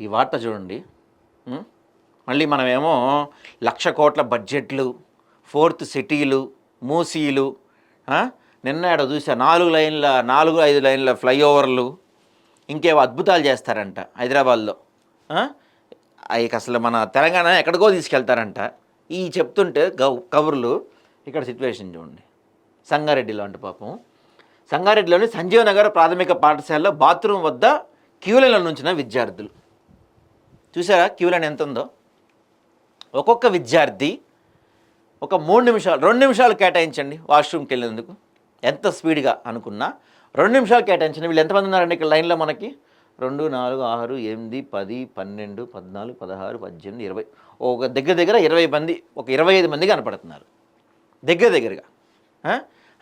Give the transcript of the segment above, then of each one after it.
ఈ వార్త చూడండి. మళ్ళీ మనమేమో లక్ష కోట్ల బడ్జెట్లు ఫోర్త్ సిటీలు మూసీలు నిన్న ఆడ చూసా నాలుగు లైన్ల నాలుగు ఐదు లైన్ల ఫ్లైఓవర్లు ఇంకేవో అద్భుతాలు చేస్తారంట హైదరాబాద్లో. ఆ? అసలు మన తెలంగాణ ఎక్కడికో తీసుకెళ్తారంట. ఈ చెప్తుంటే కబుర్లు ఇక్కడ సిచ్యువేషన్ చూడండి. సంగారెడ్డిలో అంటే పాపం. సంగారెడ్డిలోని సంజీవ్ నగర్ ప్రాథమిక పాఠశాలలో బాత్రూమ్ వద్ద క్యూలలో నుంచిన విద్యార్థులు. చూసారా క్యూ లైన్ ఎంత ఉందో ఒక్కొక్క విద్యార్థి ఒక మూడు నిమిషాలు రెండు నిమిషాలు కేటాయించండి వాష్రూమ్కి వెళ్ళేందుకు ఎంత స్పీడ్గా అనుకున్నా రెండు నిమిషాలు కేటాయించండి. వీళ్ళు ఎంతమంది ఉన్నారండి ఇక్కడ లైన్లో మనకి? రెండు నాలుగు ఆరు ఎనిమిది పది పన్నెండు పద్నాలుగు పదహారు పద్దెనిమిది ఇరవై. ఒక దగ్గర దగ్గర ఇరవై మంది ఒక ఇరవై ఐదు మంది కనపడుతున్నారు. దగ్గర దగ్గరగా.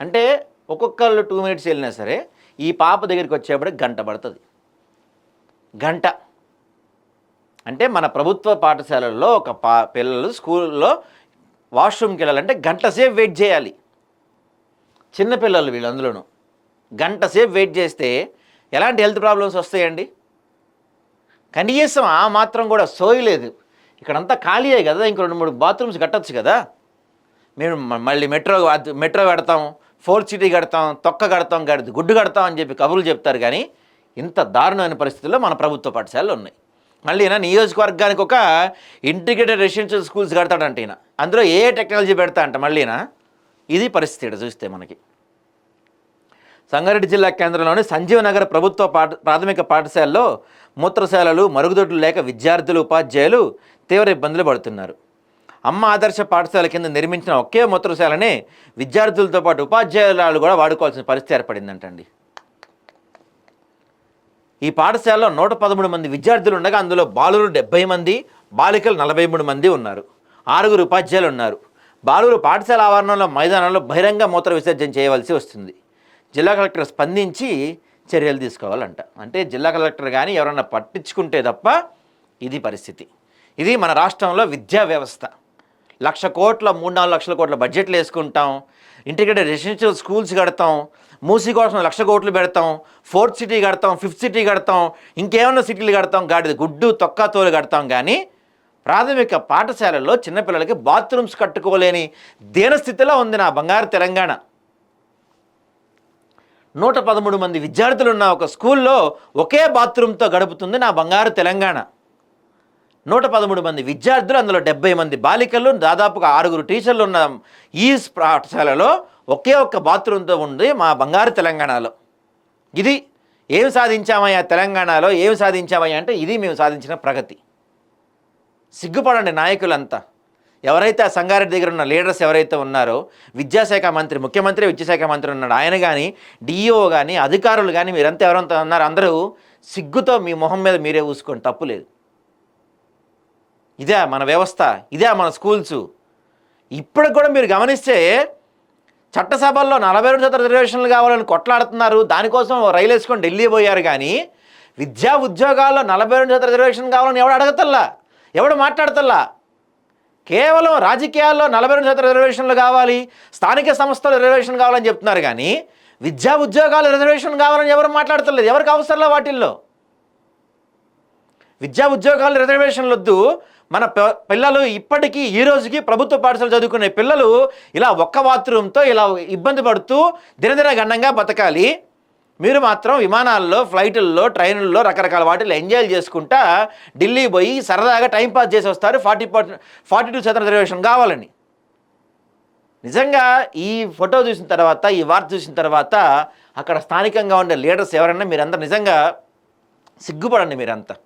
అంటే ఒక్కొక్కళ్ళు టూ మినిట్స్ వెళ్ళినా సరే ఈ పాప దగ్గరికి వచ్చేప్పుడు గంట పడుతుంది. గంట. అంటే మన ప్రభుత్వ పాఠశాలల్లో ఒక పా పిల్లలు స్కూల్లో వాష్రూమ్కి వెళ్ళాలంటే గంట సేపు వెయిట్ చేయాలి. చిన్నపిల్లలు వీళ్ళందులోనూ గంటసేపు గంట సేపు వెయిట్ చేస్తే ఎలాంటి హెల్త్ ప్రాబ్లమ్స్ వస్తాయండి? కనీసం ఆ మాత్రం కూడా సోయలేదు ఇక్కడంతా ఖాళీయే కదా ఇంక రెండు మూడు బాత్రూమ్స్ కట్టొచ్చు కదా. మేము మళ్ళీ మెట్రో మెట్రో కడతాం ఫోర్ సిటీ కడతాం తొక్క కడతాం గడి గుడ్డు కడతాం అని చెప్పి కబుర్లు చెప్తారు కానీ ఇంత దారుణమైన పరిస్థితుల్లో మన ప్రభుత్వ పాఠశాలలు ఉన్నాయి. మళ్ళీ ఈయన నియోజకవర్గానికి ఒక ఇంటిగ్రేటెడ్ రెసిడెన్షియల్ స్కూల్స్ కడతాడంట ఈయన. అందులో ఏ టెక్నాలజీ పెడతా అంట మళ్ళీ ఇది పరిస్థితి చూస్తే మనకి. సంగారెడ్డి జిల్లా కేంద్రంలోని సంజీవ నగర్ ప్రభుత్వ పాఠ ప్రాథమిక పాఠశాలలో మూత్రశాలలు మరుగుదొడ్లు లేక విద్యార్థులు ఉపాధ్యాయులు తీవ్ర ఇబ్బందులు పడుతున్నారు. అమ్మ ఆదర్శ పాఠశాల కింద నిర్మించిన ఒకే మూత్రశాలనే విద్యార్థులతో పాటు ఉపాధ్యాయులు కూడా వాడుకోవాల్సిన పరిస్థితి ఏర్పడిందంటండి. ఈ పాఠశాలలో నూట పదమూడు మంది విద్యార్థులు ఉండగా అందులో బాలురు డెబ్బై మంది బాలికలు నలభై మూడు మంది ఉన్నారు. ఆరుగురు ఉపాధ్యాయులు ఉన్నారు. బాలురు పాఠశాల ఆవరణలో మైదానంలో బహిరంగ మూత్ర విసర్జన చేయవలసి వస్తుంది. జిల్లా కలెక్టర్ స్పందించి చర్యలు తీసుకోవాలంట. అంటే జిల్లా కలెక్టర్ కానీ ఎవరన్నా పట్టించుకుంటే తప్ప ఇది పరిస్థితి. ఇది మన రాష్ట్రంలో విద్యా వ్యవస్థ. లక్ష కోట్ల మూడు నాలుగు లక్షల కోట్ల బడ్జెట్లు వేసుకుంటాం. ఇంటిగ్రేటెడ్ రెసిడెన్షియల్ స్కూల్స్ కడతాం మూసీ కోసం లక్ష కోట్లు పెడతాం ఫోర్త్ సిటీ కడతాం ఫిఫ్త్ సిటీ కడతాం ఇంకేమన్నా సిటీలు కడతాం గాడిద గుడ్డు తొక్క తోలు కడతాం కానీ ప్రాథమిక పాఠశాలల్లో చిన్నపిల్లలకి బాత్రూమ్స్ కట్టుకోలేని దీనస్థితిలో ఉంది నా బంగారు తెలంగాణ. నూట పదమూడు మంది విద్యార్థులు ఉన్న ఒక స్కూల్లో ఒకే బాత్రూమ్తో గడుపుతుంది నా బంగారు తెలంగాణ. నూట పదమూడు మంది విద్యార్థులు అందులో డెబ్బై మంది బాలికలు దాదాపుగా ఆరుగురు టీచర్లు ఉన్న ఈ పాఠశాలలో ఒకే ఒక్క బాత్రూంతో ఉంది మా బంగారు తెలంగాణలో. ఇది ఏం సాధించామయ్యా తెలంగాణలో? ఏమి సాధించామయ్యా అంటే ఇది మేము సాధించిన ప్రగతి. సిగ్గుపడండి నాయకులంతా. ఎవరైతే ఆ సంగారెడ్డి దగ్గర ఉన్న లీడర్స్ ఎవరైతే ఉన్నారో విద్యాశాఖ మంత్రి ముఖ్యమంత్రి విద్యాశాఖ మంత్రి ఉన్నాడు. ఆయన కానీ డిఈఓ కానీ అధికారులు కానీ మీరంతా ఎవరంతా ఉన్నారు అందరూ సిగ్గుతో మీ మొహం మీద మీరే ఊసుకోండి. తప్పు లేదు. ఇదే మన వ్యవస్థ ఇదే మన స్కూల్స్. ఇప్పటికి కూడా మీరు గమనిస్తే చట్టసభల్లో నలభై రెండు శాతం రిజర్వేషన్లు కావాలని కొట్లాడుతున్నారు. దానికోసం రైలు వేసుకొని ఢిల్లీ పోయారు కానీ విద్యా ఉద్యోగాల్లో నలభై రెండు శాతం రిజర్వేషన్ కావాలని ఎవడు అడగతల్లా? ఎవడు మాట్లాడతల్లా? కేవలం రాజకీయాల్లో నలభై రెండు శాతం రిజర్వేషన్లు కావాలి స్థానిక సంస్థలు రిజర్వేషన్ కావాలని చెప్తున్నారు కానీ విద్యా ఉద్యోగాలు రిజర్వేషన్ కావాలని ఎవరు మాట్లాడతలేదు ఎవరికి అవసరంలో వాటిల్లో? విద్యా ఉద్యోగాలు రిజర్వేషన్లు వద్దు మన ప- పిల్లలు ఇప్పటికీ ఈ రోజుకి ప్రభుత్వ పాఠశాల చదువుకునే పిల్లలు ఇలా ఒక్క బాత్రూమ్తో ఇలా ఇబ్బంది పడుతూ దినదిన గండంగా బతకాలి. మీరు మాత్రం విమానాల్లో ఫ్లైట్ల్లో ట్రైన్లలో రకరకాల వాటిల్లో ఎంజాయ్ చేసుకుంటా ఢిల్లీ పోయి సరదాగా టైంపాస్ చేసి వస్తారు. ఫార్టీ ఫార్టీ టూ శాతం రిజర్వేషన్ కావాలని. నిజంగా ఈ ఫోటో చూసిన తర్వాత ఈ వార్త చూసిన తర్వాత అక్కడ స్థానికంగా ఉండే లీడర్స్ ఎవరైనా మీరందరూ నిజంగా సిగ్గుపడండి మీరంతా.